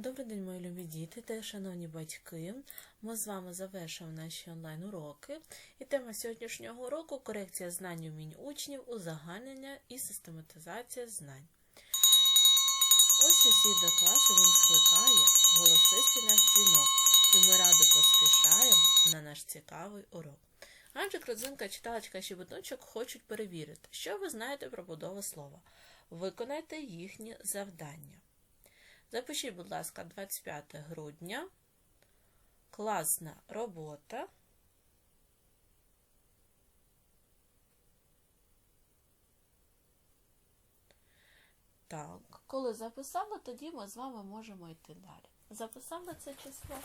Добрий день, мої любі діти та шановні батьки. Ми з вами завершуємо наші онлайн-уроки. І тема сьогоднішнього уроку корекція знань і вмінь учнів, узагальнення і систематизація знань. Ось усі до класу він скликає голосистий наш дзвінок, і ми радо поспішаємо на наш цікавий урок. Адже Кродзинка, читалочка бутончик хочуть перевірити, що ви знаєте про будову слова. Виконайте їхні завдання. Запишіть, будь ласка, 25 грудня. Класна робота. Так, коли записали, тоді ми з вами можемо йти далі. Записали це число.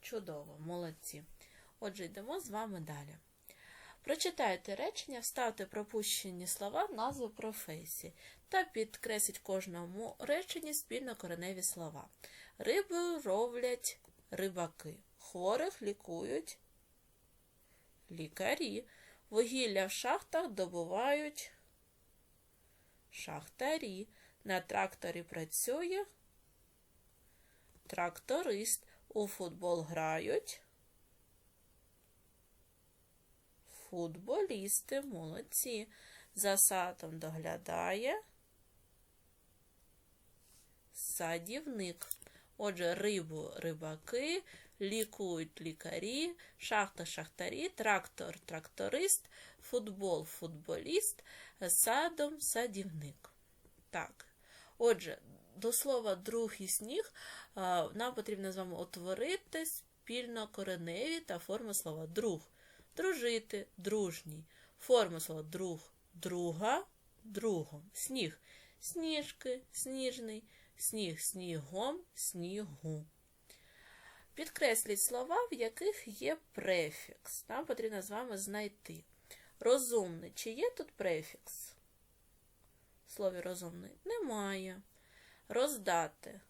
Чудово, молодці. Отже, йдемо з вами далі. Прочитайте речення, вставте пропущені слова в назви професії та підкресліть кожному реченні спільно кореневі слова. Рибу ровлять рибаки, хворих лікують лікарі, вугілля в шахтах добувають шахтарі. На тракторі працює тракторист. У футбол грають. Футболісти молодці. За садом доглядає садівник. Отже, рибу рибаки, лікують лікарі, шахта шахтарі, трактор тракторист, футбол футболіст, садом садівник. Так. Отже, до слова друг і сніг нам потрібно з вами утворити спільно кореневі та форми слова друг дружити, дружній. Форма слова друг, друга, другом. Сніг, сніжки, сніжний, сніг, снігом, снігу. Підкресліть слова, в яких є префікс. Нам потрібно з вами знайти. Розумний. Чи є тут префікс? В слові розумний немає. Роздати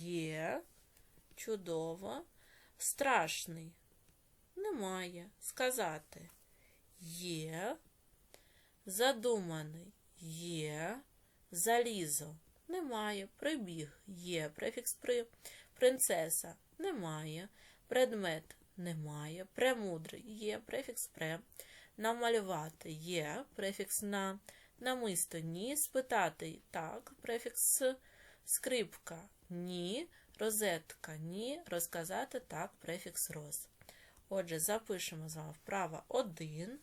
є. Чудово. Страшний немає. Сказати. Є, задуманий. Є, залізо. Немає, прибіг. Є, префікс при, принцеса. Немає, предмет. Немає, премудрий. Є, префікс пре, намалювати. Є, префікс на, намисто. Ні, спитати. Так, префікс скрипка. Ні, розетка. Ні, розказати. Так, префікс роз. Отже, запишемо з вами вправо 1,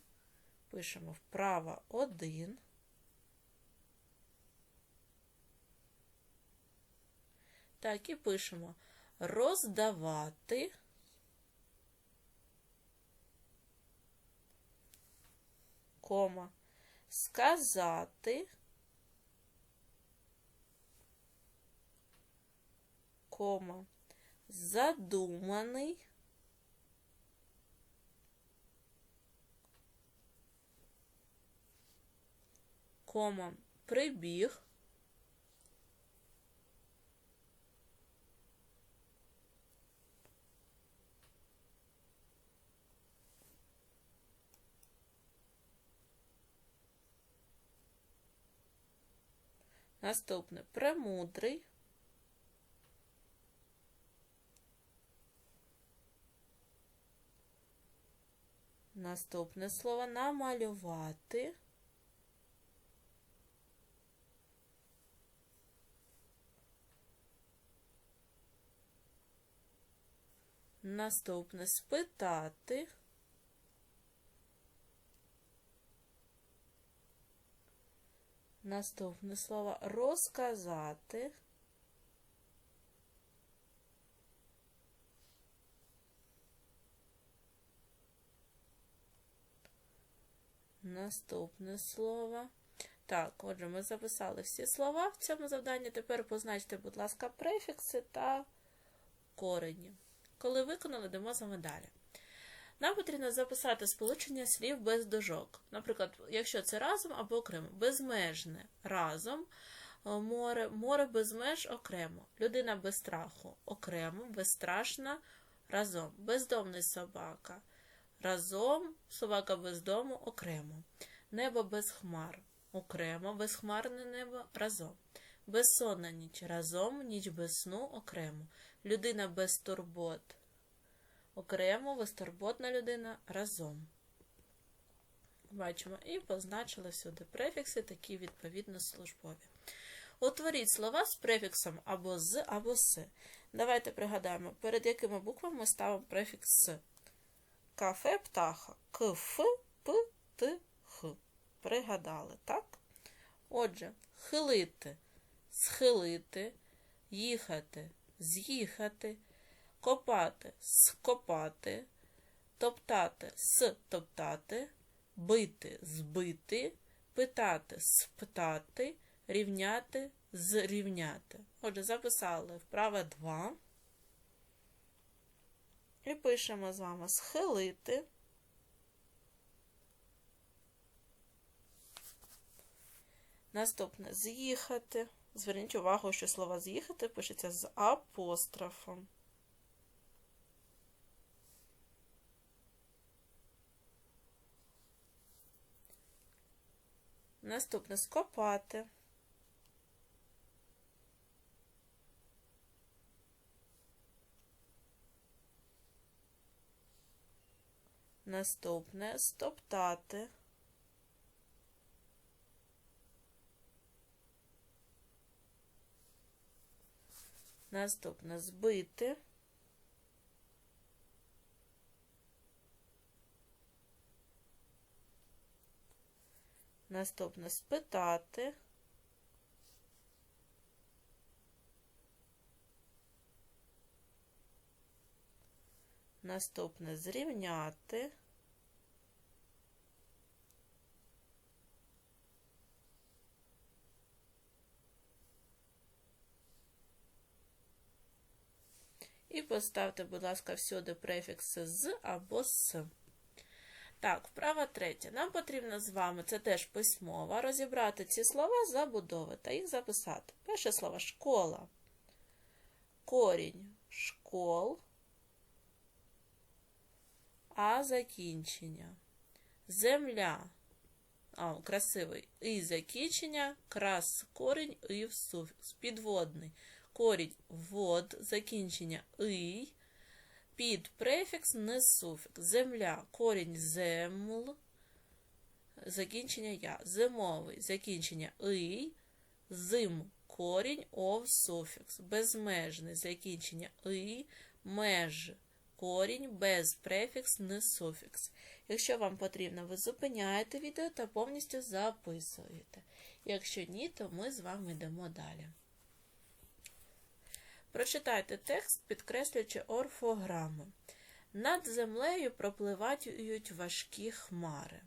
пишемо вправо 1. Так, і пишемо роздавати. Кома. Сказати. Кома. Задуманий. Кома, прибіг. Наступне премудрий. Наступне слово намалювати. Наступне спитати. Наступне слово розказати. Наступне слово. Так, отже, ми записали всі слова в цьому завданні. Тепер позначте, будь ласка, префікси та корені. Коли виконали, йдемо за медалі. Нам потрібно записати сполучення слів без дужок. Наприклад, якщо це разом або окремо, безмежне разом, е, море, море без меж окремо, людина без страху окремо, безстрашна разом, бездомний собака. Разом, собака без дому окремо, небо без хмар окремо, безхмарне небо разом. Безсонна ніч разом, ніч без сну окремо. Людина без турбот окремо, безтурботна людина разом. Бачимо, і позначили сюди префікси, такі відповідно службові. Утворіть слова з префіксом або з, або с. Давайте пригадаємо, перед якими буквами ми ставимо префікс с. Кафе птаха. Кф, п, т, х. Пригадали, так? Отже, хилити, схилити, їхати, з'їхати, копати, скопати, топтати, стоптати, бити, збити, питати, спитати, рівняти, зрівняти. Отже, записали вправа 2. І пишемо з вами схилити. Наступне з'їхати. Зверніть увагу, що слово з'їхати пишеться з апострофом. Наступне скопати. Наступне стоптати. Наступне збити. Наступне спитати. Наступне зрівняти. І поставте, будь ласка, всюди префікси з або з. Так, вправа третя. Нам потрібно з вами, це теж письмова, розібрати ці слова забудови та їх записати. Перше слово школа. Корінь школ. А закінчення. Земля. А, красивий. І закінчення, крас корінь і в суфікс. Підводний. Корінь вод, закінчення и. Під префікс не суфікс. Земля, корінь земл, закінчення я. Зимовий, закінчення и. Зим, корінь ов суфікс. Безмежний, закінчення и. Меж, корінь без префікс не суфікс. Якщо вам потрібно, ви зупиняєте відео та повністю записуєте. Якщо ні, то ми з вами йдемо далі. Прочитайте текст, підкреслюючи орфограми. Над землею пропливають важкі хмари.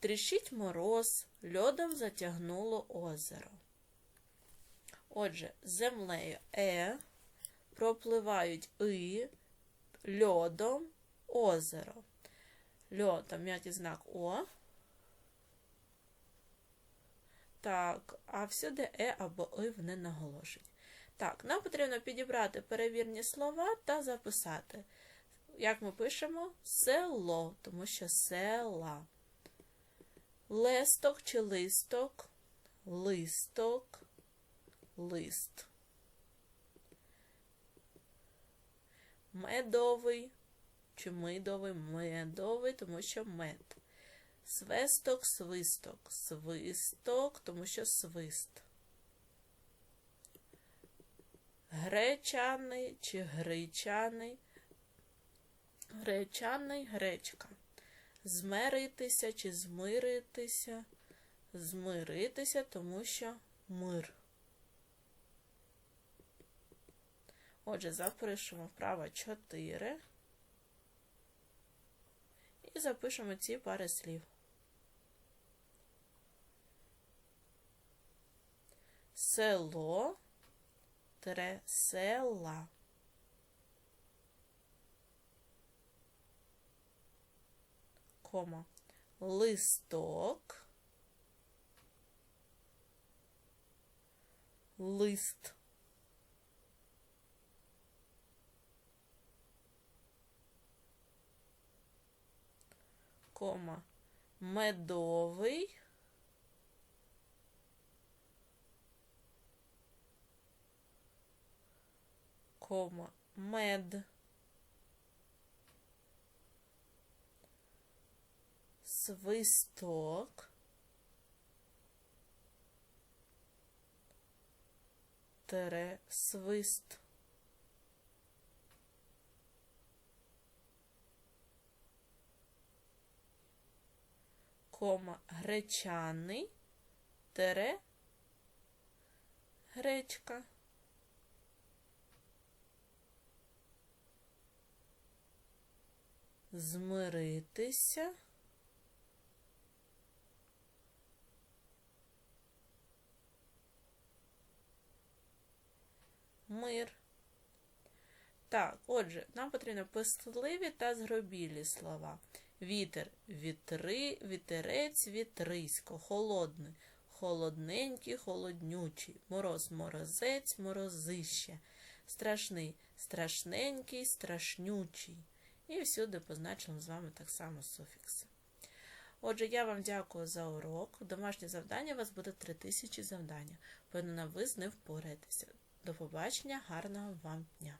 Тріщить мороз, льодом затягнуло озеро. Отже, землею е, пропливають и, льодом озеро. Льодом м'який знак О. Так, а всюди е або и в наголошені. Так, нам потрібно підібрати перевірні слова та записати. Як ми пишемо? Село, тому що села. Лесток чи листок, листок, лист. Медовий чи мидовий, медовий, тому що мед. Свисток, свисток, свисток, тому що свист. Гречаний чи гречаний, гречаний гречка. Змиритися чи змиритися, змиритися, тому що мир. Отже, запишемо вправо 4 і запишемо ці пари слів. Село тире села. Кома. Листок. Лист. Кома. Медовий. Кома, мед. Свисток. Тере свист. Кома гречаний тере гречка. Змиритися. Мир. Так, отже, нам потрібно писливі та згробілі слова. Вітер, вітри, вітерець, вітрисько, холодний, холодненький, холоднючий, мороз, морозець, морозище, страшний, страшненький, страшнючий. І всюди позначимо з вами так само суфікси. Отже, я вам дякую за урок. Домашнє завдання у вас буде 3000 завдання. Певно, ви з ним впораєтеся. До побачення, гарного вам дня!